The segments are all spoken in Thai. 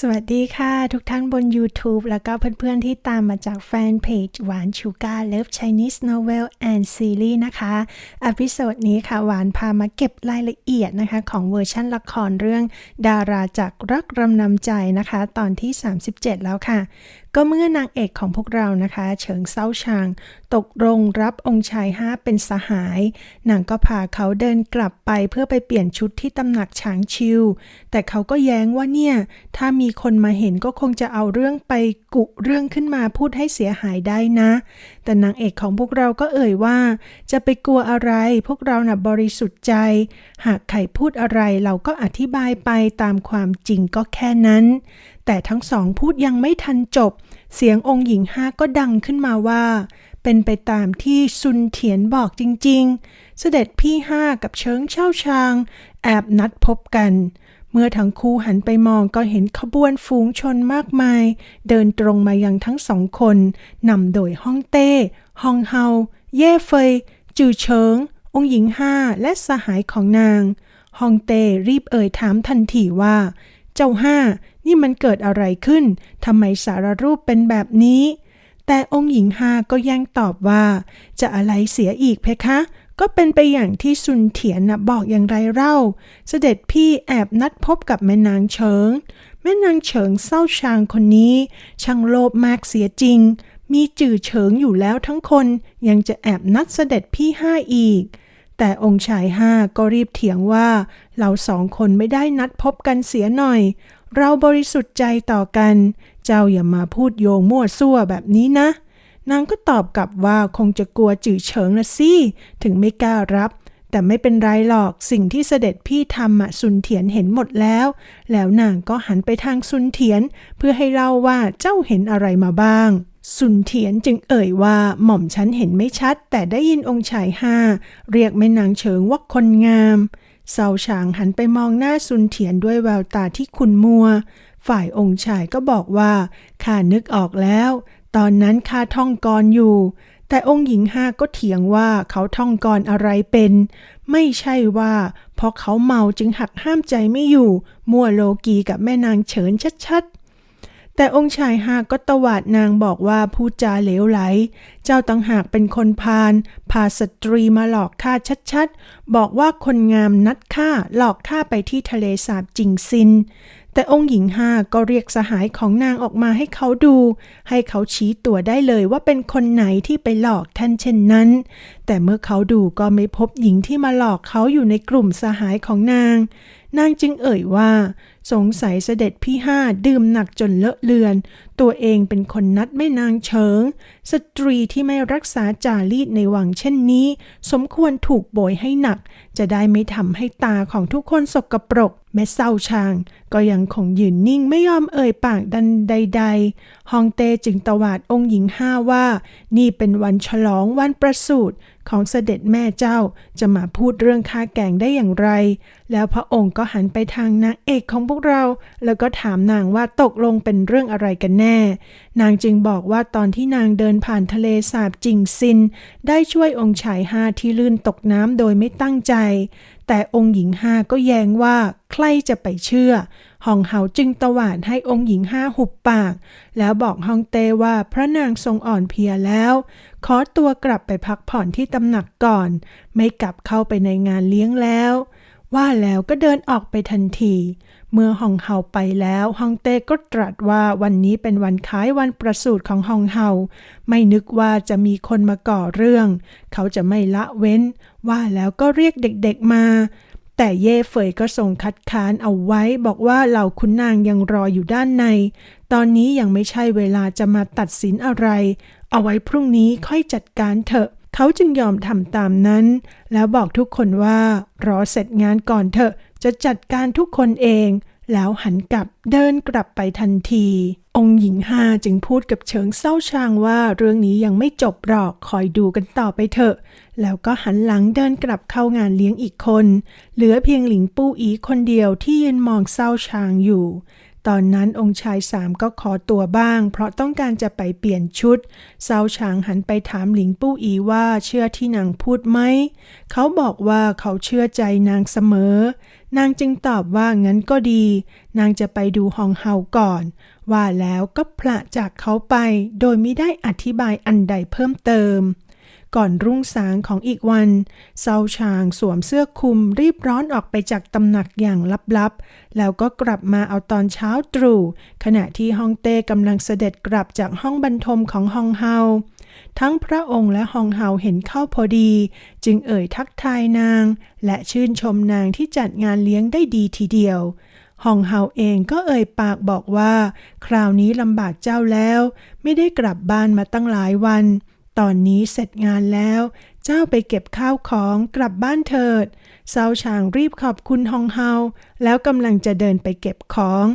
สวัสดีค่ะ ทุกท่านบน YouTube แล้วก็เพื่อนๆที่ตามมาจากแฟนเพจหวานชูการ์เลิฟ Chinese Novel and Series นะคะอพิโซดนี้ค่ะ หวานพามาเก็บรายละเอียดนะคะ ของเวอร์ชั่นละครเรื่อง ดาราจากรักรำนำใจนะคะ ตอนที่ 37 แล้วค่ะ ก็เมื่อนางเอกของพวกเรานะคะ เฉิงเซาชาง ตกลงรับองค์ชายห้าเป็นสหาย นางก็พาเขาเดินกลับไปเพื่อไปเปลี่ยนชุดที่ตำหนักฉางชิว แต่เขาก็แย้งว่าเนี่ย ถ้ามีคนมาเห็นก็คงจะเอาเรื่องไปกุเรื่องขึ้นมาพูดให้เสียหายได้นะ แต่นางเอกของพวกเราก็เอ่ยว่า จะไปกลัวอะไร พวกเราน่ะบริสุทธิ์ใจ หากใครพูดอะไรเราก็อธิบายไปตามความจริงก็แค่นั้น แต่ทั้งสองพูดยังไม่ทันจบ เสียงองค์หญิงห้าก็ดังขึ้นมาว่า เป็นไปตามที่ซุนเถียนบอกจริง ๆ เสด็จพี่ห้ากับเชิงเช่าชาง แอบนัดพบกัน เมื่อทั้งคู่หันไปมองก็เห็นขบวนฝูงชนมากมาย เดินตรงมายังทั้งสองคนนำโดยฮ่องเต้ฮองเฮา เย่เฟย จือเฉิง องค์หญิงห้าและสหายของนางฮองเต้รีบเอ่ยถามทันทีว่า เจ้าห้า นี่มันเกิดอะไรขึ้น ทำไมสารรูปเป็นแบบนี้ แต่องค์หญิงฮาก็ยังตอบว่า จะอะไรเสียอีกเพคะ ก็เป็นไปอย่างที่ซุนเถียนนะบอกอย่างไรเล่า เสด็จพี่แอบนัดพบกับแม่นางเฉิง แม่นางเฉิงเศร้าชางคนนี้ ช่างโลภมากเสียจริง มีจื่อเฉิงอยู่แล้วทั้งคน ยังจะแอบนัดเสด็จพี่ห้าอีกแต่องค์ชายห้าก็รีบเถียงว่า เราสองคนไม่ได้นัดพบกันเสียหน่อย เราบริสุทธิ์ใจต่อกัน เจ้าอย่ามาพูดโยงมั่วซั่วแบบนี้นะ นางก็ตอบกลับว่าคงจะกลัวจื่อเฉิงนะสิ ถึงไม่กล้ารับ แต่ไม่เป็นไรหรอก สิ่งที่เสด็จพี่ทำอะซุนเถียนเห็นหมดแล้ว แล้วนางก็หันไปทางซุนเถียน เพื่อให้เล่าว่าเจ้าเห็นอะไรมาบ้างซุนเถียนจึงเอ่ยว่าหม่อมฉันเห็นไม่ชัด แต่ได้ยินองค์ชายห้า เรียกแม่นางเฉิงว่าคนงาม เซาฉางหันไปมองหน้าซุนเถียนด้วยแววตาที่ขุนมัว ฝ่ายองค์ชายก็บอกว่าข้านึกออกแล้ว ตอนนั้นข้าท่องกรอยู่ แต่องค์หญิงห้าก็เถียงว่าเขาท่องกรอะไรเป็น ไม่ใช่ว่าเพราะเขาเมาจึงหักห้ามใจไม่อยู่ มั่วโลกีกับแม่นางเฉินชัดๆ แต่องค์ชายหาก็ตวาดนางบอกว่าพูดจาเหลวไหล เจ้าตังหากเป็นคนพาลพาสตรีมาหลอกข้าชัดๆ บอกว่าคนงามนัดข้าหลอกข้าไปที่ทะเลสาบจิงซิน แต่องค์หญิงห้าก็เรียกสหายของนางออกมาให้เขาดู ให้เขาชี้ตัวได้เลยว่าเป็นคนไหนที่ไปหลอกท่านเช่นนั้น แต่เมื่อเขาดูก็ไม่พบหญิงที่มาหลอกเขาอยู่ในกลุ่มสหายของนาง นางจึงเอ่ยว่า สงสัยเสด็จพี่ห้าดื่มหนักจนเลอะเลือน ตัวเองเป็นคนนัดแม่นางเฉิง สตรีที่ไม่รักษาจารีตในวังเช่นนี้ สมควรถูกโบยให้หนัก จะได้ไม่ทำให้ตาของทุกคนสกปรก แม่เศร้าชาง ก็ยังคงยืนนิ่งไม่ยอมเอ่ยปากดันใด ๆ ฮองเตจึงตวาดองค์หญิงห้าว่า นี่เป็นวันฉลองวันประสูติของเสด็จแม่เจ้าจะมาพูดเรื่องค่าแกงได้อย่างไร แล้วพระองค์ก็หันไปทางนางเอกของวกเรา แล้วก็ถามนางว่าตกลงเป็นเรื่องอะไรกันแน่ นางจึงบอกว่าตอนที่นางเดินผ่านทะเลสาบจิงซิน ได้ช่วยองค์ชายห้าที่ลื่นตกน้ำโดยไม่ตั้งใจ แต่องค์หญิงห้าก็แย้งว่าใครจะไปเชื่อฮองเฮาจึงตวาดให้องค์หญิงห้าหุบปาก แล้วบอกฮองเต้ว่าพระนางทรงอ่อนเพลียแล้ว ขอตัวกลับไปพักผ่อนที่ตำหนักก่อน ไม่กลับเข้าไปในงานเลี้ยงแล้ว ว่าแล้วก็เดินออกไปทันที เมื่อฮองเฮาไปแล้วฮองเต้ก็ตรัสว่าวันนี้เป็นวันคล้ายวันประสูติของฮองเฮาไม่นึกว่าจะมีคนมาก่อเรื่อง เขาจะไม่ละเว้น ว่าแล้วก็เรียกเด็กๆมา แต่เย่เฟยก็ส่งคัดค้านเอาไว้บอกว่าเหล่าคุณนางยังรออยู่ด้านใน ตอนนี้ยังไม่ใช่เวลาจะมาตัดสินอะไร เอาไว้พรุ่งนี้ค่อยจัดการเถอะเขาจึงยอมทำตามนั้น แล้วบอกทุกคนว่ารอเสร็จงานก่อนเถอะ จะจัดการทุกคนเอง แล้วหันกลับเดินกลับไปทันที องค์หญิงห้าจึงพูดกับเฉิงเศร้าชางว่าเรื่องนี้ยังไม่จบหรอกคอยดูกันต่อไปเถอะ แล้วก็หันหลังเดินกลับเข้างานเลี้ยงอีกคน เหลือเพียงหลิงปู้อีคนเดียวที่ยืนมองเศร้าชางอยู่ตอนนั้นองค์ชายสามก็ขอตัวบ้าง เพราะต้องการจะไปเปลี่ยนชุดเซาฉางหันไปถามหลิงปู้อีว่าเชื่อที่นางพูดไหม เขาบอกว่าเขาเชื่อใจนางเสมอ นางจึงตอบว่างั้นก็ดี นางจะไปดูฮองเฮาก่อน ว่าแล้วก็พละจากเขาไป โดยไม่ได้อธิบายอันใดเพิ่มเติม ก่อนรุ่งสางของอีกวันเซาชางสวมเสื้อคลุมรีบร้อนออกไปจากตำหนักอย่างลับๆ แล้วก็กลับมาเอาตอนเช้าตรู่ขณะที่ฮองเต้กำลังเสด็จกลับจากห้องบรรทมของฮองเฮา ทั้งพระองค์และฮองเฮาเห็นเข้าพอดี จึงเอ่ยทักทายนาง และชื่นชมนางที่จัดงานเลี้ยงได้ดีทีเดียวฮองเฮาเองก็เอ่ยปากบอกว่า คราวนี้ลำบากเจ้าแล้ว ไม่ได้กลับบ้านมาตั้งหลายวัน ตอนนี้เสร็จงานแล้ว เจ้าไปเก็บข้าวของกลับบ้านเถิดเซาชางรีบขอบคุณฮองเฮาแล้วกำลังจะเดินไปเก็บของ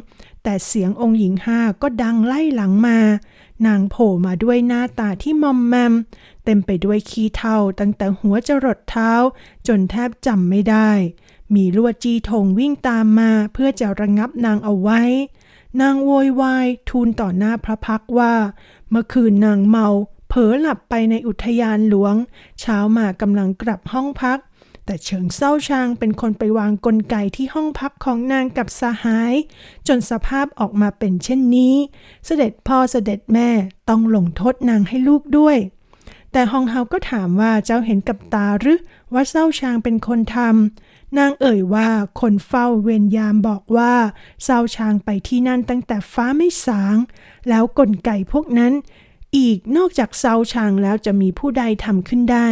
แต่เสียงองค์หญิงห้าก็ดังไล่หลังมา นางโผล่มาด้วยหน้าตาที่มอมแมม เต็มไปด้วยขี้เถ้าตั้งแต่หัวจรดเท้า จนแทบจำไม่ได้ มีลวดจีทงวิ่งตามมาเพื่อจะระงับนางเอาไว้ นางโวยวายทูลต่อหน้าพระพักว่า เมื่อคืนนางเมา เผลอหลับไปในอุทยานหลวง เช้ามากำลังกลับห้องพัก แต่เฉิงเศร้าชางเป็นคนไปวางกลไกที่ห้องพักของนางกับสหาย จนสภาพออกมาเป็นเช่นนี้ เสด็จพ่อเสด็จแม่ต้องลงโทษนางให้ลูกด้วย แต่ฮองเฮาก็ถามว่าเจ้าเห็นกับตาหรือว่าเศร้าชางเป็นคนทำนางเอ่ยว่าคนเฝ้าเวรยามบอกว่าเศร้าชางไปที่นั่นตั้งแต่ฟ้าไม่สาง แล้วกลไกพวกนั้น อีกนอกจากเซาชางแล้วจะมีผู้ใดทำขึ้นได้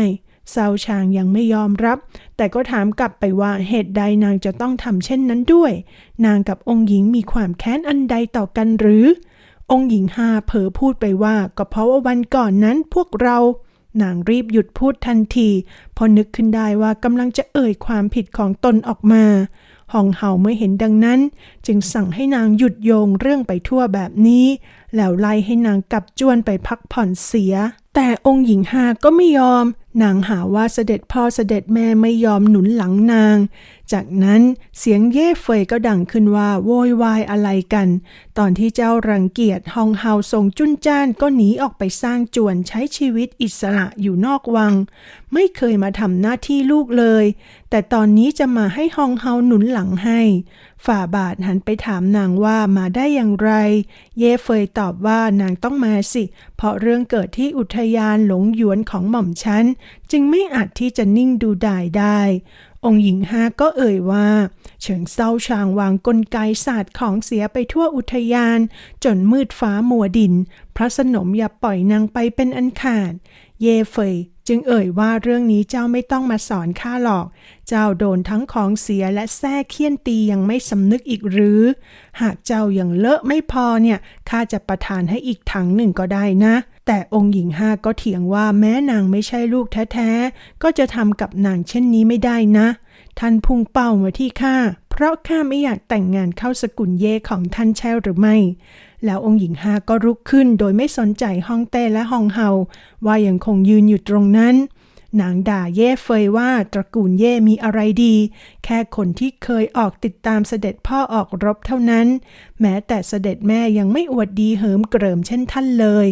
เซาชางยังไม่ยอมรับ แต่ก็ถามกลับไปว่าเหตุใดนางจะต้องทำเช่นนั้นด้วย นางกับองค์หญิงมีความแค้นอันใดต่อกันหรือ องค์หญิงฮาเผลอพูดไปว่าก็เพราะว่าวันก่อนนั้นพวกเรา นางรีบหยุดพูดทันที พอนึกขึ้นได้ว่ากำลังจะเอ่ยความผิดของตนออกมาหองเห่าเมื่อเห็นดังนั้น จึงสั่งให้นางหยุดโยงเรื่องไปทั่วแบบนี้ แล้วไล่ให้นางกลับจวนไปพักผ่อนเสีย แต่องค์หญิงฮาก็ไม่ยอม นางหาว่าเสด็จพ่อเสด็จแม่ไม่ยอมหนุนหลังนาง จากนั้นเสียงเย่เฟยก็ดังขึ้นว่าโวยวายอะไรกัน ตอนที่เจ้ารังเกียจฮองเฮาทรงจุนจ้านก็หนีออกไปสร้างจวนใช้ชีวิตอิสระอยู่นอกวัง ไม่เคยมาทำหน้าที่ลูกเลยแต่ตอนนี้จะมาให้ฮองเฮาหนุนหลังให้ ฝ่าบาทหันไปถามนางว่ามาได้อย่างไร เย่เฟยตอบว่านางต้องมาสิ เพราะเรื่องเกิดที่อุทยานหลงหยวนของหม่อมฉัน จึงไม่อาจที่จะนิ่งดูดายได้ องค์หญิงห้าก็เอ่ยว่า เฉิงเซาชางวางกลไกศาสตร์ของเสียไปทั่วอุทยาน จนมืดฟ้ามัวดิน พระสนมอย่าปล่อยนางไปเป็นอันขาด เย่เฟย จึงเอ่ยว่าเรื่องนี้เจ้าไม่ต้องมาสอนข้าหรอก เจ้าโดนทั้งของเสียและแท้เคี่ยนตียังไม่สำนึกอีกหรือ หากเจ้ายังเลอะไม่พอเนี่ยข้าจะประทานให้อีกถังหนึ่งก็ได้นะ แต่องค์หญิงห้าก็เถียงว่าแม้นางไม่ใช่ลูกแท้ๆ ก็จะทำกับนางเช่นนี้ไม่ได้นะ ท่านพุ่งเป้ามาที่ข้า เพราะข้าไม่อยากแต่งงานเข้าสกุลเย่ของท่านใช่หรือไม่ แล้วองค์หญิงห้าก็ลุกขึ้นโดยไม่สนใจฮ่องเต้และฮองเฮาว่ายังคงยืนอยู่ตรงนั้น นางด่าเย่เฟยว่าตระกูลเย่มีอะไรดี แค่คนที่เคยออกติดตามเสด็จพ่อออกรบเท่านั้น แม้แต่เสด็จแม่ยังไม่อวดดีเหิมเกริมเช่นท่านเลย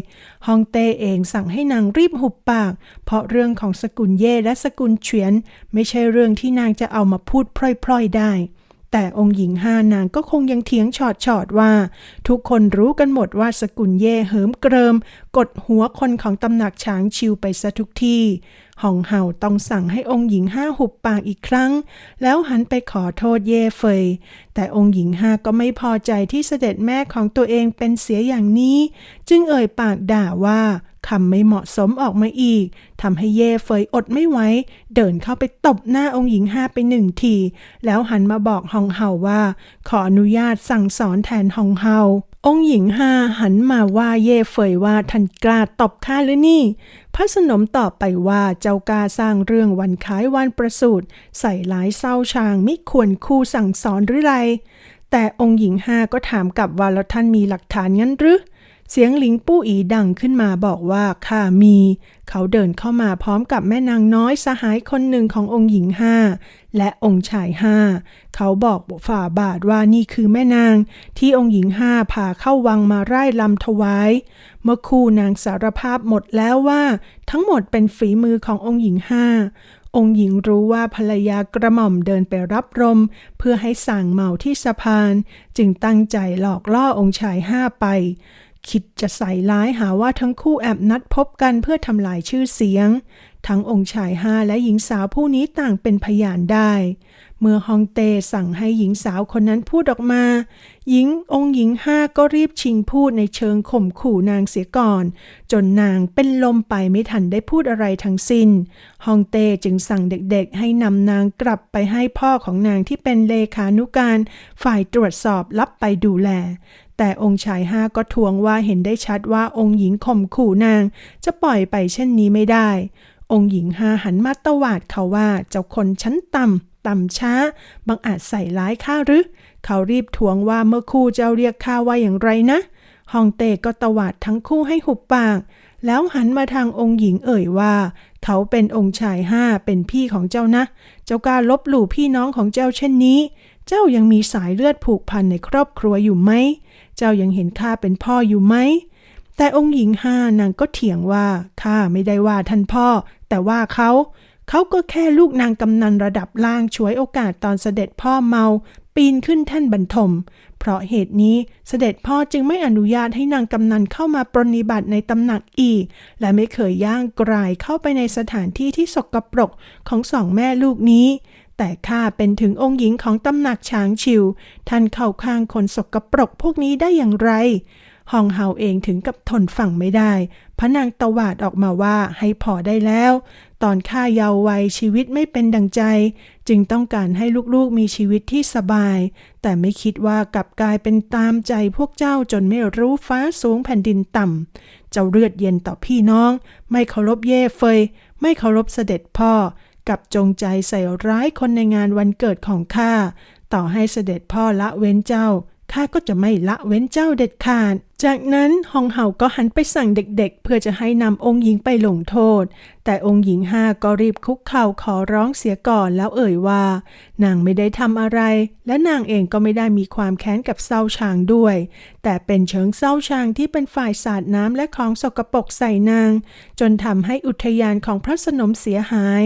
ฮองเต้เองสั่งให้นางรีบหุบปาก เพราะเรื่องของสกุลเย่และสกุลเฉียน ไม่ใช่เรื่องที่นางจะเอามาพูดพล่อยๆได้ แต่องค์หญิงห้านางก็คงยังเถียงฉอดฉอดๆว่า ทุกคนรู้กันหมดว่าสกุลเย่เหิมเกริม กดหัวคนของตำหนักช้างชิวไปซะทุกที่ห่องเห่าต้องสั่งให้องค์หญิงห้าหุบปากอีกครั้ง แล้วหันไปขอโทษเย่เฟย แต่องค์หญิงห้าก็ไม่พอใจที่เสด็จแม่ของตัวเองเป็นเสียอย่างนี้ จึงเอ่ยปากด่าว่า คำไม่เหมาะสมออกมาอีกทำให้เย่เฟยอดไม่ไหวเดินเข้าไปตบหน้าองค์หญิงห้าไปหนึ่งที แล้วหันมาบอกฮองเฮาว่า ขออนุญาตสั่งสอนแทนฮองเฮาองค์หญิงห้าหันมาว่าเย่เฟยว่าท่านกล้าตบข้าหรือนี่ พระสนมตอบไปว่าเจ้ากล้าสร้างเรื่องวันคล้ายวันประสูติใส่หลายเศร้าชางมิควรคู่สั่งสอนหรือไร แต่องค์หญิงห้าก็ถามกลับว่าแล้วท่านมีหลักฐานงั้นหรือ เสียงหลิงปู้อีดังขึ้นมาบอกว่าข้ามี เขาเดินเข้ามาพร้อมกับแม่นางน้อยสหายคนหนึ่งขององค์หญิงห้าและองค์ชายห้าเขาบอกฝ่าบาทว่านี่คือแม่นาง ที่องค์หญิงห้าพาเข้าวังมาไร่ลำถวาย เมื่อคู่นางสารภาพหมดแล้วว่า ทั้งหมดเป็นฝีมือขององค์หญิงห้าองค์หญิงรู้ว่าภรรยากระหม่อมเดินไปรับรม เพื่อให้สั่งเมาที่สะพาน จึงตั้งใจหลอกล่อองค์ชายห้าไป คิดจะใส่ร้ายหาว่าทั้งคู่แอบนัดพบกันเพื่อทำลายชื่อเสียง ทั้งองค์ชายห้าและหญิงสาวผู้นี้ต่างเป็นพยานได้ เมื่อฮองเต้สั่งให้หญิงสาวคนนั้นพูดออกมา หญิงองค์หญิงห้าก็รีบชิงพูดในเชิงข่มขู่นางเสียก่อน จนนางเป็นลมไปไม่ทันได้พูดอะไรทั้งสิ้นฮองเต้จึงสั่งเด็กๆ ให้นำนางกลับไปให้พ่อของนางที่เป็นเลขานุการ ฝ่ายตรวจสอบรับไปดูแล แต่องค์ชายห้าก็ทวงว่าเห็นได้ชัดว่าองค์หญิงข่มขู่นาง จะปล่อยไปเช่นนี้ไม่ได้ องค์หญิงห้าหันมาตวาดเขาว่าเจ้าคนชั้นต่ำต่ำช้า บังอาจใส่ร้ายข้าหรือ เขารีบทวงว่าเมื่อคู่เจ้าเรียกข้าว่าอย่างไรนะฮองเต้ก็ตวาดทั้งคู่ให้หุบปาก แล้วหันมาทางองค์หญิงเอ่ยว่า เขาเป็นองค์ชายห้าเป็นพี่ของเจ้านะ เจ้ากล้าลบหลู่พี่น้องของเจ้าเช่นนี้ เจ้ายังมีสายเลือดผูกพันในครอบครัวอยู่ไหม เจ้ายังเห็นข้าเป็นพ่ออยู่ไหม แต่องค์หญิงห้านางก็เถียงว่าข้าไม่ได้ว่าท่านพ่อ แต่ว่าเขาเขาก็แค่ลูกนางกำนันระดับล่างช่วยโอกาสตอนเสด็จพ่อเมา ปีนขึ้นแท่นบรรทม เพราะเหตุนี้เสด็จพ่อจึงไม่อนุญาตให้นางกำนันเข้ามาปรนนิบัติในตำหนักอีก และไม่เคยย่างกรายเข้าไปในสถานที่ที่สกปรกของสองแม่ลูกนี้ แต่ข้าเป็นถึงองค์หญิงของตำหนักช้างชิว ท่านเข้าข้างคนสกปรกพวกนี้ได้อย่างไรฮองเฮาเองถึงกับทนฟังไม่ได้ พระนางตวาดออกมาว่าให้พอได้แล้ว ตอนข้าเยาว์วัยชีวิตไม่เป็นดังใจ จึงต้องการให้ลูกๆมีชีวิตที่สบาย แต่ไม่คิดว่ากลับกลายเป็นตามใจพวกเจ้าจนไม่รู้ฟ้าสูงแผ่นดินต่ำ เจ้าเลือดเย็นต่อพี่น้อง ไม่เคารพเย่เฟย ไม่เคารพเสด็จพ่อ กับจงใจใส่ร้ายคนในงานวันเกิดของข้า ต่อให้เสด็จพ่อละเว้นเจ้า ข้าก็จะไม่ละเว้นเจ้าเด็ดขาด จากนั้นฮองเห่าก็หันไปสั่งเด็กๆ เพื่อจะให้นำองค์หญิงไปลงโทษ แต่องค์หญิงห้าก็รีบคุกเข่าขอร้องเสียก่อนแล้วเอ่ยว่า นางไม่ได้ทำอะไร และนางเองก็ไม่ได้มีความแค้นกับเศร้าชางด้วย แต่เป็นเชิงเศร้าชางที่เป็นฝ่ายสาดน้ำและของสกปรกใส่นาง จนทำให้อุทยานของพระสนมเสียหาย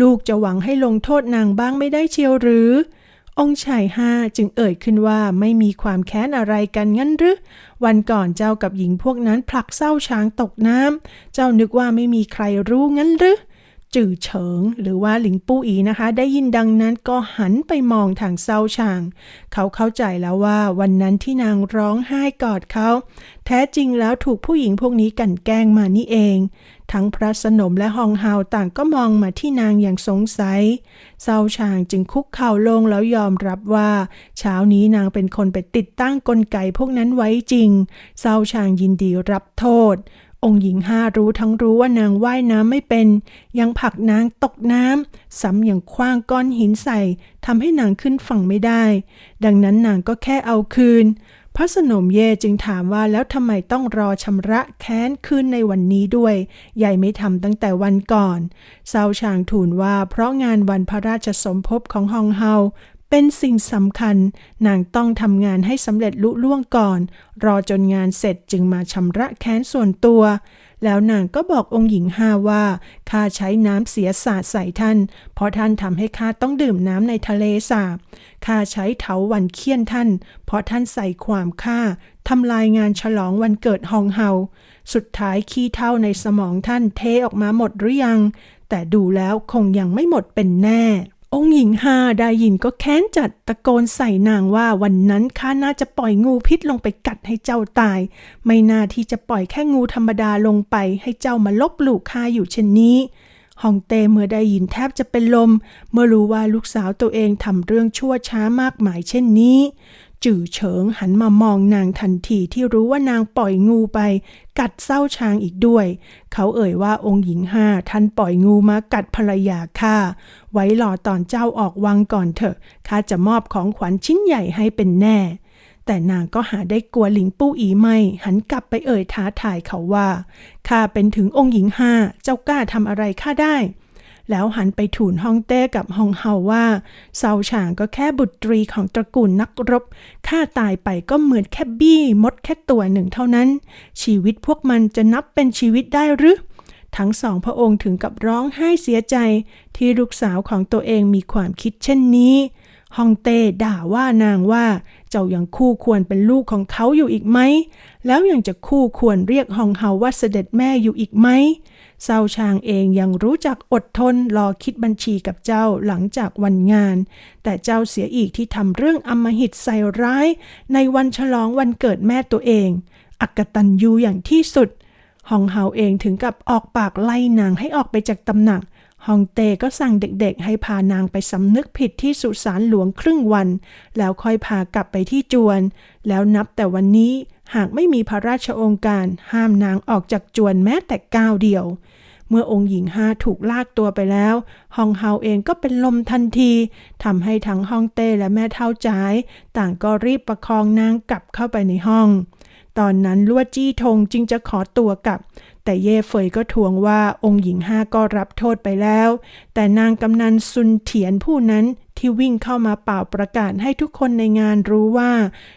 ลูกจะหวังให้ลงโทษนางบ้างไม่ได้เชียวหรือ องค์ชายห้าจึงเอ่ยขึ้นว่าไม่มีความแค้นอะไรกันงั้นหรือวันก่อนเจ้ากับหญิงพวกนั้นผลักเศร้าช้างตกน้ำเจ้านึกว่าไม่มีใครรู้งั้นหรือ จื่อเฉิง หรือว่าหลิงปู้อีนะคะ ได้ยินดังนั้นก็หันไปมองทางเศร้าชาง เขาเข้าใจแล้วว่าวันนั้นที่นางร้องไห้กอดเขา แท้จริงแล้วถูกผู้หญิงพวกนี้กลั่นแกล้งมานี่เอง ทั้งพระสนมและฮองเฮาต่างก็มองมาที่นางอย่างสงสัย เศร้าชางจึงคุกเข่าลงแล้วยอมรับว่า เช้านี้นางเป็นคนไปติดตั้งกลไกพวกนั้นไว้จริง เศร้าชางยินดีรับโทษ องค์หญิงห้ารู้ทั้งรู้ว่านางว่ายน้ำไม่เป็น ยังผลักนางตกน้ำซ้ำยังคว้างก้อนหินใส่ทำให้นางขึ้นฝั่งไม่ได้ ดังนั้นนางก็แค่เอาคืน พระสนมเยจึงถามว่าแล้วทำไมต้องรอชำระแค้นคืนในวันนี้ด้วย ใหญ่ไม่ทำตั้งแต่วันก่อนเซาชางทูลว่าเพราะงานวันพระราชสมภพของฮองเฮา เป็นสิ่งสำคัญ นางต้องทำงานให้สำเร็จลุล่วงก่อน รอจนงานเสร็จจึงมาชำระแค้นส่วนตัว แล้วนางก็บอกองค์หญิงห้าว่าข้าใช้น้ำเสียสาดใส่ท่าน เพราะท่านทำให้ข้าต้องดื่มน้ำในทะเลสาบข้าใช้เถาวันเคี่ยนท่าน เพราะท่านใส่ความข้าทำลายงานฉลองวันเกิดฮองเฮาสุดท้ายขี้เท่าในสมองท่านเทออกมาหมดหรือยัง แต่ดูแล้วคงยังไม่หมดเป็นแน่ องค์หญิงฮาได้ยินก็แค้นจัดตะโกนใส่นางว่าวันนั้นข้าน่าจะปล่อยงูพิษลงไปกัดให้เจ้าตาย ไม่น่าที่จะปล่อยแค่งูธรรมดาลงไปให้เจ้ามาลบหลู่ข้าอยู่เช่นนี้ฮองเต้เมื่อได้ยินแทบจะเป็นลม เมื่อรู้ว่าลูกสาวตัวเองทำเรื่องชั่วช้ามากมายเช่นนี้ จื่อเฉิงหันมามองนางทันทีที่รู้ว่านางปล่อยงูไป กัดเศร้าช้างอีกด้วย เขาเอ่ยว่าองค์หญิงห้าท่านปล่อยงูมากัดภรรยาข้าไว้รอตอนเจ้าออกวังก่อนเถอะข้าจะมอบของขวัญชิ้นใหญ่ให้เป็นแน่ แต่นางก็หาได้กลัวหลิงปู้อีไม่ หันกลับไปเอ่ยท้าทายเขาว่าข้าเป็นถึงองค์หญิงห้าเจ้ากล้าทำอะไรข้าได้ แล้วหันไปถูนฮองเต้กับฮองเฮาว่าเซาฉางก็แค่บุตรีของตระกูลนักรบข้าตายไปก็เหมือนแค่บี้มดแค่ตัวหนึ่งเท่านั้น ชีวิตพวกมันจะนับเป็นชีวิตได้หรือทั้งสองพระองค์ถึงกับร้องไห้เสียใจ ที่ลูกสาวของตัวเองมีความคิดเช่นนี้ ฮองเต้ด่าว่านางว่า จ้ายังคู่ควรเป็นลูกของเขาอยู่อีกไหม แล้วยังจะคู่ควรเรียกฮองเฮาว่าเสด็จแม่อยู่อีกไหมเซาชางเองยังรู้จักอดทนรอคิดบัญชีกับเจ้าหลังจากวันงาน แต่เจ้าเสียอีกที่ทำเรื่องอำมหิตใส่ร้าย ในวันฉลองวันเกิดแม่ตัวเอง อักตันยูอย่างที่สุด ฮองเฮาเองถึงกับออกปากไล่นางให้ออกไปจากตำหนัก ฮองเต้ก็สั่งเด็กๆ ให้พานางไปสำนึกผิดที่สุสานหลวงครึ่งวัน แล้วค่อยพากลับไปที่จวน แล้วนับแต่วันนี้หากไม่มีพระราชองการห้ามนางออกจากจวนแม้แต่ก้าวเดียว เมื่อองค์หญิงห้าถูกลากตัวไปแล้ว ฮองเฮาเองก็เป็นลมทันทีทำให้ทั้งฮองเต้และแม่เท่าจ้าย ต่างก็รีบประคองนางกลับเข้าไปในห้องตอนนั้นลวดจี้ทงจึงจะขอตัวกลับ แต่เย่เฟยก็ทวงว่าองค์หญิงห้าก็รับโทษไปแล้ว แต่นางกำนันซุนเถียนผู้นั้นที่วิ่งเข้ามาเป่าประกาศให้ทุกคนในงานรู้ว่า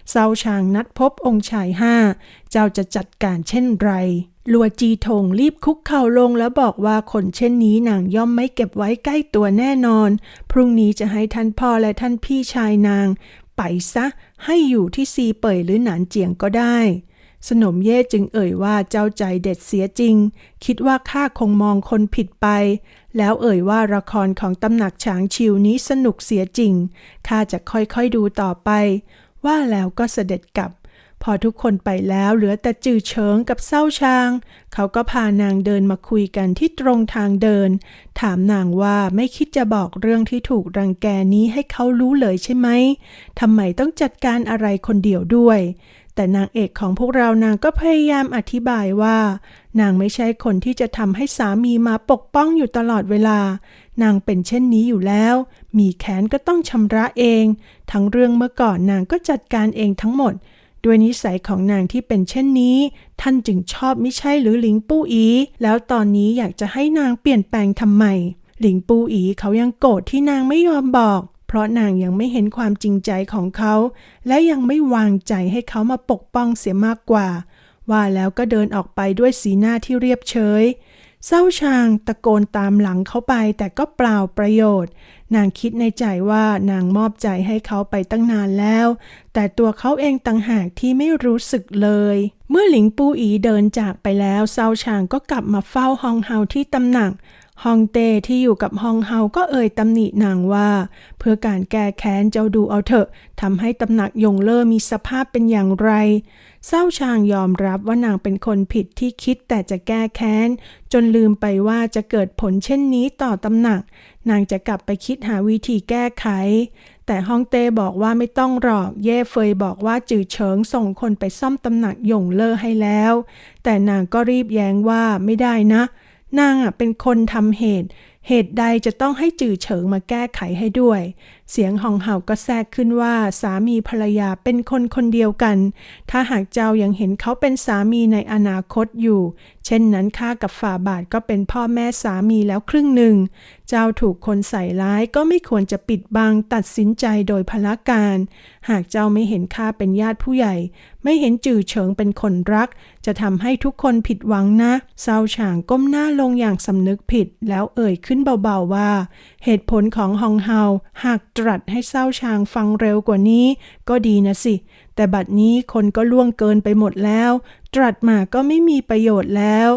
เซาชางนัดพบองค์ชายห้า เจ้าจะจัดการเช่นไรลัวจีทงรีบคุกเข่าลงแล้วบอกว่าคนเช่นนี้นางย่อมไม่เก็บไว้ใกล้ตัวแน่นอน พรุ่งนี้จะให้ท่านพ่อและท่านพี่ชายนาง ไปซะให้อยู่ที่ซีเป่ยหรือหนานเจียงก็ได้ สนมเย่จึงเอ่ยว่าเจ้าใจเด็ดเสียจริง คิดว่าข้าคงมองคนผิดไป แล้วเอ่ยว่าละครของตำหนักฉางชิวนี้สนุกเสียจริงข้าจะค่อยๆดูต่อไป ว่าแล้วก็เสด็จกลับ พอทุกคนไปแล้วเหลือแต่จือเฉิงกับเศร้าชาง เขาก็พานางเดินมาคุยกันที่ตรงทางเดิน ถามนางว่าไม่คิดจะบอกเรื่องที่ถูกรังแกนี้ให้เขารู้เลยใช่ไหมทำไมต้องจัดการอะไรคนเดียวด้วย แต่นางเอกของพวกเรานางก็พยายามอธิบายว่า นางไม่ใช่คนที่จะทำให้สามีมาปกป้องอยู่ตลอดเวลา นางเป็นเช่นนี้อยู่แล้ว มีแค้นก็ต้องชำระเอง ทั้งเรื่องเมื่อก่อนนางก็จัดการเองทั้งหมด ด้วยนิสัยของนางที่เป็นเช่นนี้ ท่านจึงชอบไม่ใช่หรือหลิงปู้อี แล้วตอนนี้อยากจะให้นางเปลี่ยนแปลงทำไมหลิงปู้อีเขายังโกรธที่นางไม่ยอมบอก เพราะนางยังไม่เห็นความจริงใจของเขา และยังไม่วางใจให้เขามาปกป้องเสียมากกว่า ว่าแล้วก็เดินออกไปด้วยสีหน้าที่เรียบเฉยเศร้าชางตะโกนตามหลังเขาไปแต่ก็เปล่าประโยชน์ นางคิดในใจว่านางมอบใจให้เขาไปตั้งนานแล้ว แต่ตัวเขาเองต่างหากที่ไม่รู้สึกเลย เมื่อหลิงปูอีเดินจากไปแล้วเศร้าชางก็กลับมาเฝ้าฮองเฮาที่ตำหนัก ฮองเต้ที่อยู่กับฮองเฮาก็เอ่ยตำหนินางว่า เพื่อการแก้แค้นเจ้าดูเอาเถอะทำให้ตำหนักยงเล่อมีสภาพเป็นอย่างไร เศร้าชางยอมรับว่านางเป็นคนผิดที่คิดแต่จะแก้แค้น จนลืมไปว่าจะเกิดผลเช่นนี้ต่อตำหนัก นางจะกลับไปคิดหาวิธีแก้ไข แต่ฮองเต้บอกว่าไม่ต้องหรอก เย่เฟยบอกว่าจือเฉิงส่งคนไปซ่อมตำหนักหยงเล่อให้แล้ว แต่นางก็รีบแย้งว่าไม่ได้นะ นางอะเป็นคนทำเหตุ เหตุใดจะต้องให้จือเฉิงมาแก้ไขให้ด้วย เสียงหองเห่าก็แทรกขึ้นว่าสามีภรรยาเป็นคนคนเดียวกัน ถ้าหากเจ้ายังเห็นเขาเป็นสามีในอนาคตอยู่ เช่นนั้นข้ากับฝ่าบาทก็เป็นพ่อแม่สามีแล้วครึ่งหนึ่ง เจ้าถูกคนใส่ร้ายก็ไม่ควรจะปิดบังตัดสินใจโดยพละการ หากเจ้าไม่เห็นข้าเป็นญาติผู้ใหญ่ ไม่เห็นจื่อเฉิงเป็นคนรัก จะทำให้ทุกคนผิดหวังนะเศร้าฉางก้มหน้าลงอย่างสำนึกผิด แล้วเอ่ยขึ้นเบาๆว่า เหตุผลของฮองเฮาหากตรัสให้เศร้าชางฟังเร็วกว่านี้ ก็ดีนะสิ แต่บัดนี้คนก็ล่วงเกินไปหมดแล้ว ตรัสมาก็ไม่มีประโยชน์แล้ว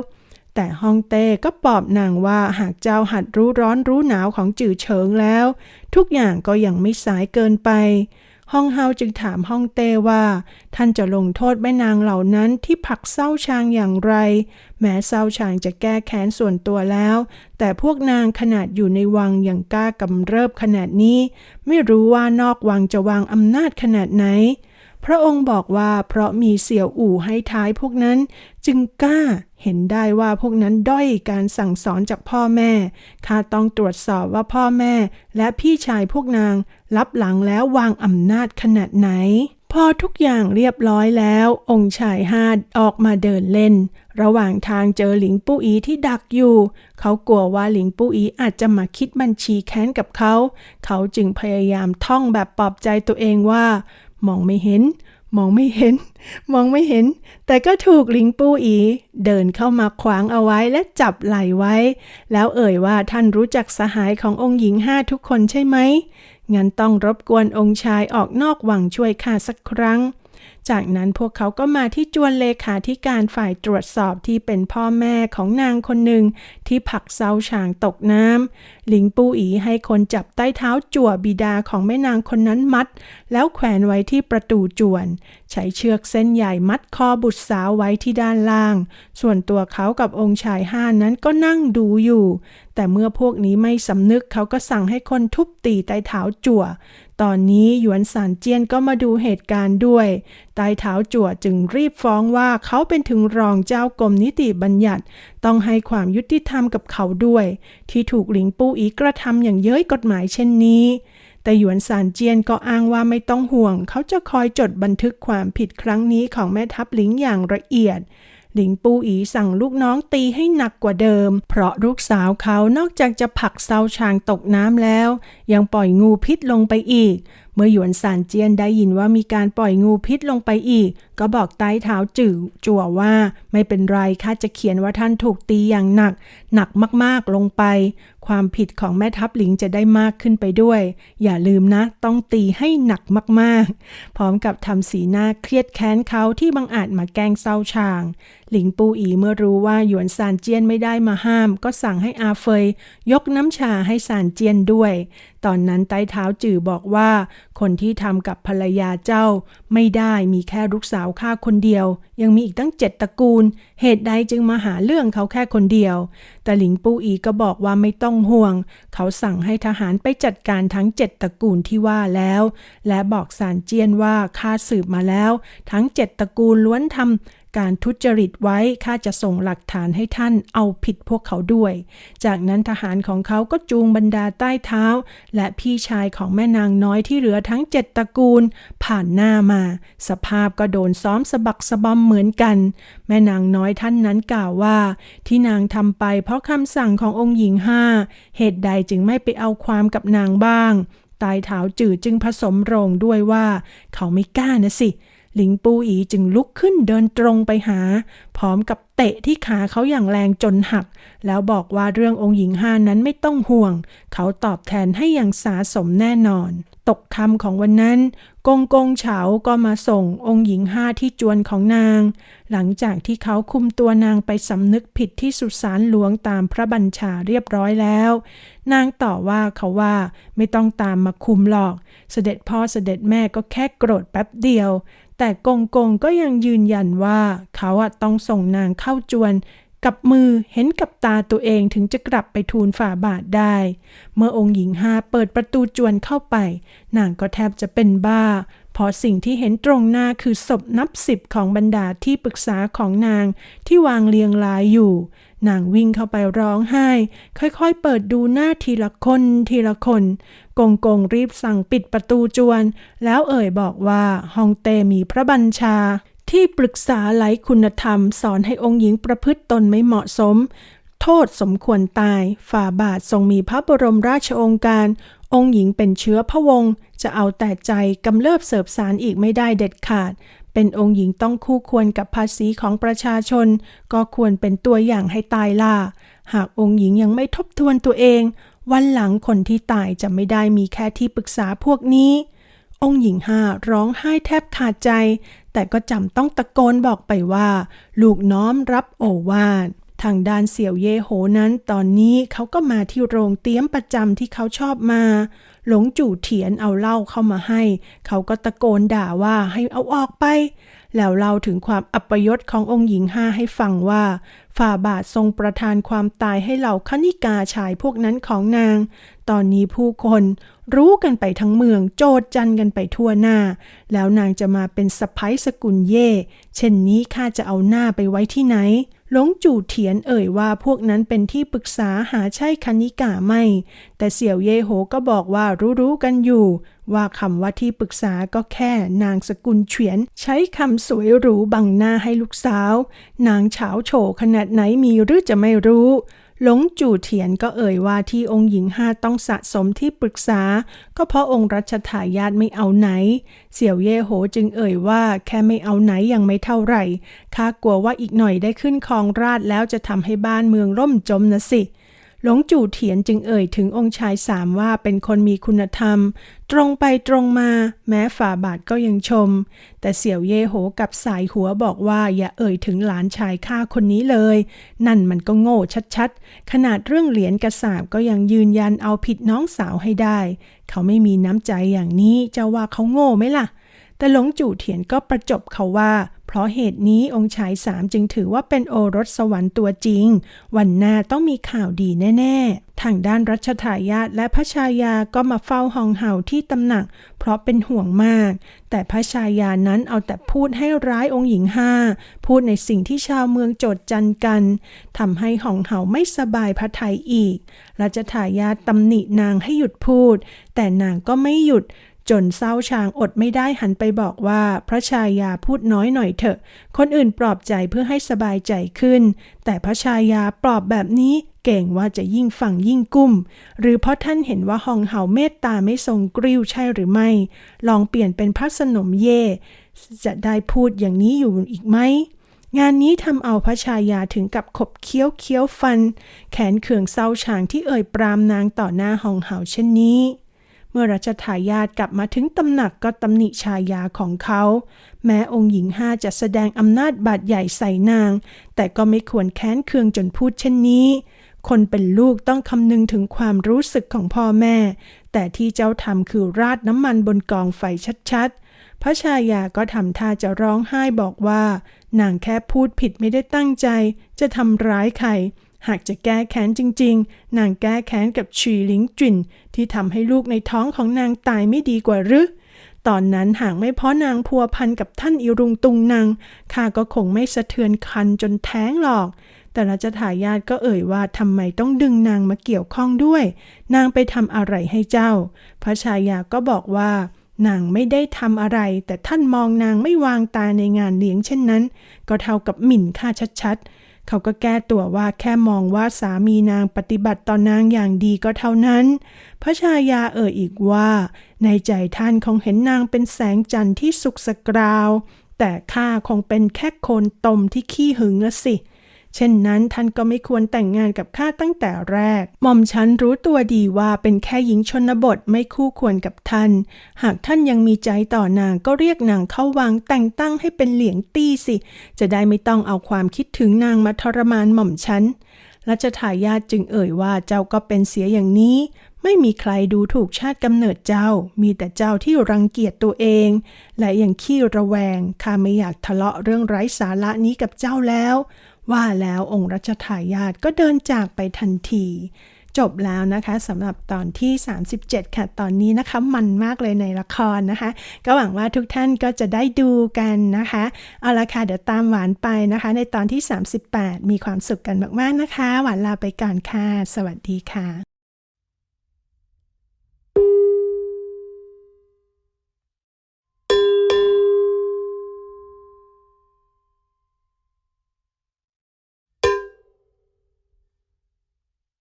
แต่ฮองเต้ก็ปลอบนางว่าหากเจ้าหัดรู้ร้อนรู้หนาวของจื่อเฉิงแล้ว ทุกอย่างก็ยังไม่สายเกินไป ฮองเฮาจึงถามฮ่องเต้ว่า ท่านจะลงโทษแม่นางเหล่านั้นที่ผักเศร้าชางอย่างไร แม้เศร้าชางจะแก้แค้นส่วนตัวแล้ว แต่พวกนางขนาดอยู่ในวังอย่างกล้ากำเริบขนาดนี้ ไม่รู้ว่านอกวังจะวางอำนาจขนาดไหน พระองค์บอกว่าเพราะมีเสี่ยวอู่ให้ท้ายพวกนั้นจึงกล้า เห็นได้ว่าพวกนั้นด้อยการสั่งสอนจากพ่อแม่ ข้าต้องตรวจสอบว่าพ่อแม่และพี่ชายพวกนางรับหลังแล้ววางอำนาจขนาดไหน พอทุกอย่างเรียบร้อยแล้ว องค์ชายฮาดออกมาเดินเล่น ระหว่างทางเจอหลิงปู้อีที่ดักอยู่ เขากลัวว่าหลิงปู้อีอาจจะมาคิดบัญชีแค้นกับเขา เขาจึงพยายามท่องแบบปลอบใจตัวเองว่า มองไม่เห็น มองไม่เห็น มองไม่เห็น แต่ก็ถูกหลิงปูอี เดินเข้ามาขวางเอาไว้และจับไหล่ไว้ แล้วเอ่ยว่าท่านรู้จักสหายขององค์หญิงห้าทุกคนใช่ไหม งั้นต้องรบกวนองค์ชายออกนอกวังช่วยข้าสักครั้ง จากนั้นพวกเขาก็มาที่จวนเลขาธิการฝ่ายตรวจสอบที่เป็นพ่อแม่ของนางคนหนึ่งที่ผักเซาฉางตกน้ำหลิงปูอีให้คนจับใต้เท้าจั่วบิดาของแม่นางคนนั้นมัด แล้วแขวนไว้ที่ประตูจวน ใช้เชือกเส้นใหญ่มัดคอบุตรสาวไว้ที่ด้านล่าง ส่วนตัวเขากับองค์ชายห้านั้นก็นั่งดูอยู่ แต่เมื่อพวกนี้ไม่สำนึกเขาก็สั่งให้คนทุบตีใต้เท้าจั่ว ตอนนี้หยวนสานเจียนก็มาดูเหตุการณ์ด้วย ใต้เท้าจั่วจึงรีบฟ้องว่าเขาเป็นถึงรองเจ้ากรมนิติบัญญัติ ต้องให้ความยุติธรรมกับเขาด้วย ที่ถูกหลิงปูอีกระทำอย่างเย้ยกฎหมายเช่นนี้ แต่หยวนซานเจียนก็อ้างว่าไม่ต้องห่วง เขาจะคอยจดบันทึกความผิดครั้งนี้ของแม่ทัพหลิงอย่างละเอียด หลิงปูอีสั่งลูกน้องตีให้หนักกว่าเดิม เพราะลูกสาวเขานอกจากจะผลักเซาชางตกน้ำแล้ว ยังปล่อยงูพิษลงไปอีก เมื่อหยวนซานเจียนได้ยินว่ามีการปล่อยงูพิษลงไปอีก ก็บอกใต้เท้าจื่อจั่วว่า ไม่เป็นไรข้าจะเขียนว่าท่านถูกตีอย่างหนัก หนักมากๆลงไป ความผิดของแม่ทัพหลิงจะได้มากขึ้นไปด้วย อย่าลืมนะ ต้องตีให้หนักมากๆ พร้อมกับทำสีหน้าเครียดแค้นเขาที่บังอาจมาแกล้งเศร้าชาง หลิงปูอีเมื่อรู้ว่าหยวนซานเจียนไม่ได้มาห้าม ก็สั่งให้อาเฟย ยกน้ำชาให้ซานเจียนด้วย ตอนนั้นใต้เท้าจื่อบอกว่า คนที่ทำกับภรรยาเจ้า ไม่ได้มีแค่ลูกสาวข้าคนเดียว ยังมีอีกตั้งเจ็ดตระกูล เหตุใดจึงมาหาเรื่องเขาแค่คนเดียว แต่หลิงปูอีก็บอกว่าไม่ต้องห่วง เขาสั่งให้ทหารไปจัดการทั้งเจ็ดตระกูลที่ว่าแล้ว และบอกสารเจียนว่าข้าสืบมาแล้ว ทั้งเจ็ดตระกูลล้วนทำ การทุจริตไว้ข้าจะส่งหลักฐานให้ท่านเอาผิดพวกเขาด้วย จากนั้นทหารของเขาก็จูงบรรดาใต้เท้า และพี่ชายของแม่นางน้อยที่เหลือทั้งเจ็ดตระกูล ผ่านหน้ามา สภาพก็โดนซ้อมสะบักสะบอมเหมือนกัน แม่นางน้อยท่านนั้นกล่าวว่า ที่นางทำไปเพราะคำสั่งขององค์หญิงห้าเหตุใดจึงไม่ไปเอาความกับนางบ้างตายเท้าจืดจึงผสมโรงด้วยว่า เขาไม่กล้านะสิ หลิงปูอีจึงลุกขึ้นเดินตรงไปหา พร้อมกับเตะที่ขาเขาอย่างแรงจนหัก แล้วบอกว่าเรื่ององค์หญิงห้านั้นไม่ต้องห่วง เขาตอบแทนให้อย่างสาสมแน่นอน ตกคำของวันนั้น กงกงเฉาก็มาส่งองค์หญิงห้าที่จวนของนาง หลังจากที่เขาคุมตัวนางไปสำนึกผิดที่สุสานหลวงตามพระบัญชาเรียบร้อยแล้ว นางต่อว่าเขาว่าไม่ต้องตามมาคุมหรอก เสด็จพ่อเสด็จแม่ก็แค่โกรธแป๊บเดียว แต่กงกงก็ยังยืนยันว่าเขาต้องส่งนางเข้าจวน กับมือเห็นกับตาตัวเองถึงจะกลับไปทูลฝ่าบาทได้ เมื่อองค์หญิงฮาเปิดประตูจวนเข้าไป นางก็แทบจะเป็นบ้า พราะสิ่งที่เห็นตรงหน้าคือศพนับสิบของบรรดาที่ปรึกษาของนางที่วางเรียงรายอยู่ นางวิ่งเข้าไปร้องไห้ ค่อยๆ เปิดดูหน้าทีละคนทีละคนกงกงรีบสั่งปิดประตูจวน แล้วเอ่ยบอกว่าฮองเตมีพระบัญชาที่ปรึกษาไร้คุณธรรม สอนให้องค์หญิงประพฤติตนไม่เหมาะสม โทษสมควรตาย ฝ่าบาททรงมีพระบรมราชองค์การ องค์หญิงเป็นเชื้อพระวงศ์ จะเอาแต่ใจกำเริบเสบสารอีกไม่ได้เด็ดขาด เป็นองค์หญิงต้องคู่ควรกับภาษีของประชาชน ก็ควรเป็นตัวอย่างให้ตายล่า หากองค์หญิงยังไม่ทบทวนตัวเอง วันหลังคนที่ตายจะไม่ได้มีแค่ที่ปรึกษาพวกนี้ องค์หญิงห้าร้องไห้แทบขาดใจ แต่ก็จำต้องตะโกนบอกไปว่า ลูกน้อมรับโอวาททางด้านเสี่ยวเย่โหนั้นตอนนี้เขาก็มาที่โรงเตี้ยมประจำที่เขาชอบมา หลงจู่เถียนเอาเหล้าเข้ามาให้ เขาก็ตะโกนด่าว่าให้เอาออกไป แล้วเล่าถึงความอัปยศขององค์หญิงห้าให้ฟังว่า ฝ่าบาททรงประทานความตายให้เหล่าคณิกาชายพวกนั้นของนาง ตอนนี้ผู้คนรู้กันไปทั้งเมืองโจดจันกันไปทั่วหน้า แล้วนางจะมาเป็นสะพ้ยสกุลเย่ เช่นนี้ข้าจะเอาหน้าไปไว้ที่ไหน หลงจู่เถียนเอ่ยว่าพวกนั้นเป็นที่ปรึกษาหาใช่คณิกาไม่ แต่เสี่ยวเย่โหก็บอกว่ารู้ๆกันอยู่ ว่าคำว่าที่ปรึกษาก็แค่นางสกุลเฉียน ใช้คำสวยหรูบังหน้าให้ลูกสาว นางเฉาโฉขนาดไหนมีหรือจะไม่รู้ หลงจู่เถียนก็เอ่ยว่าที่องค์หญิงห้าต้องสะสมที่ปรึกษา ก็เพราะองค์รัชทายาทไม่เอาไหน เสี่ยวเย่โหจึงเอ่ยว่าแค่ไม่เอาไหนยังไม่เท่าไหร่ข้ากลัวว่าอีกหน่อยได้ขึ้นครองราชแล้วจะทำให้บ้านเมืองร่มจมนะสิ หลวงจู่เถียนจึงเอ่ยถึงองค์ชายสามว่าเป็นคนมีคุณธรรม ตรงไปตรงมาแม้ฝ่าบาทก็ยังชม แต่เสี่ยวเย่โหกับสายหัวบอกว่าอย่าเอ่ยถึงหลานชายข้าคนนี้เลย นั่นมันก็โง่ชัดๆ ขนาดเรื่องเหรียญกระสาบก็ยังยืนยันเอาผิดน้องสาวให้ได้ เขาไม่มีน้ำใจอย่างนี้จะว่าเขาโง่ไหมล่ะ แต่หลงจู่เถียนก็ประจบเขาว่า เพราะเหตุนี้องค์ชายสามจึงถือว่าเป็นโอรสสวรรค์ตัวจริง วันหน้าต้องมีข่าวดีแน่ ๆ ทางด้านรัชทายาทและพระชายาก็มาเฝ้าหองเห่าที่ตำหนัก เพราะเป็นห่วงมาก แต่พระชายานั้นเอาแต่พูดให้ร้ายองค์หญิงห้า พูดในสิ่งที่ชาวเมืองโจดจันกันทำให้หองเห่าไม่สบายพระทัยอีกรัชทายาทตำหนินางให้หยุดพูด แต่นางก็ไม่หยุด จนเศร้าชางอดไม่ได้หันไปบอกว่าพระชายาพูดน้อยหน่อยเถอะ คนอื่นปลอบใจเพื่อให้สบายใจขึ้น แต่พระชายาปลอบแบบนี้เก่งว่าจะยิ่งฟังยิ่งกุ้ม หรือเพราะท่านเห็นว่าหองเห่าเมตตาไม่ทรงกริ้วใช่หรือไม่ ลองเปลี่ยนเป็นพระสนมเย่ จะได้พูดอย่างนี้อยู่อีกไหมงานนี้ทำเอาพระชายาถึงกับขบเคี้ยวเคี้ยวฟัน แขนเคืองเศร้าชางที่เอ่ยปรามนางต่อหน้าหองเห่าเช่นนี้ เมื่อรัชทายาทกลับมาถึงตำหนักก็ตำหนิชายาของเขา แม้องค์หญิงห้าจะแสดงอำนาจบาดใหญ่ใส่นาง แต่ก็ไม่ควรแค้นเคืองจนพูดเช่นนี้ คนเป็นลูกต้องคำนึงถึงความรู้สึกของพ่อแม่ แต่ที่เจ้าทำคือราดน้ำมันบนกองไฟชัดๆ พระชายาก็ทำท่าจะร้องไห้บอกว่า นางแค่พูดผิดไม่ได้ตั้งใจ จะทำร้ายใคร หากจะแก้แค้นจริง ๆ นางแก้แค้นกับฉีหลิงจินที่ทำให้ลูกในท้องของนางตายไม่ดีกว่าหรือ ตอนนั้นหากไม่เพราะนางพัวพันกับท่านอิรุงตุงนางข้าก็คงไม่สะเทือนคันจนแท้งหรอก แต่ราชทายาทก็เอ่ยว่าทำไมต้องดึงนางมาเกี่ยวข้องด้วย นางไปทำอะไรให้เจ้า พระชายาก็บอกว่านางไม่ได้ทำอะไร แต่ท่านมองนางไม่วางตาในงานเลี้ยงเช่นนั้น ก็เท่ากับหมิ่นข้าชัดๆ เขาก็แก้ตัวว่าแค่มองว่าสามีนางปฏิบัติต่อนางอย่างดีก็เท่านั้น พระชายาเอ่ยอีกว่า ในใจท่านคงเห็นนางเป็นแสงจันทร์ที่สุกสกราว แต่ข้าคงเป็นแค่โคนตมที่ขี้หึงละสิเเช่นนั้นท่านก็ไม่ควรแต่งงานกับข้าตั้งแต่แรก หม่อมฉันรู้ตัวดีว่าเป็นแค่หญิงชนบทไม่คู่ควรกับท่าน หากท่านยังมีใจต่อนางก็เรียกนางเข้าวังแต่งตั้งให้เป็นเหลียงตี้สิ จะได้ไม่ต้องเอาความคิดถึงนางมาทรมานหม่อมฉันรัชทายาทจึงเอ่ยว่าเจ้าก็เป็นเสียอย่างนี้ ไม่มีใครดูถูกชาติกำเนิดเจ้า มีแต่เจ้าที่รังเกียจตัวเอง และยังขี้ระแวงข้าไม่อยากทะเลาะเรื่องไร้สาระนี้กับเจ้าแล้ว ว่าแล้วองค์รัชทายาทก็เดินจากไปทันที จบแล้วนะคะสำหรับตอนที่ 37 ค่ะ ตอนนี้นะคะมันมากเลยในละครนะคะ ก็หวังว่าทุกท่านก็จะได้ดูกันนะคะ เอาละค่ะ เดี๋ยวตามหวานไปนะคะ ในตอนที่ 38 มีความสุขกันมาก ๆ นะคะ หวานลาไปก่อนค่ะ สวัสดีค่ะ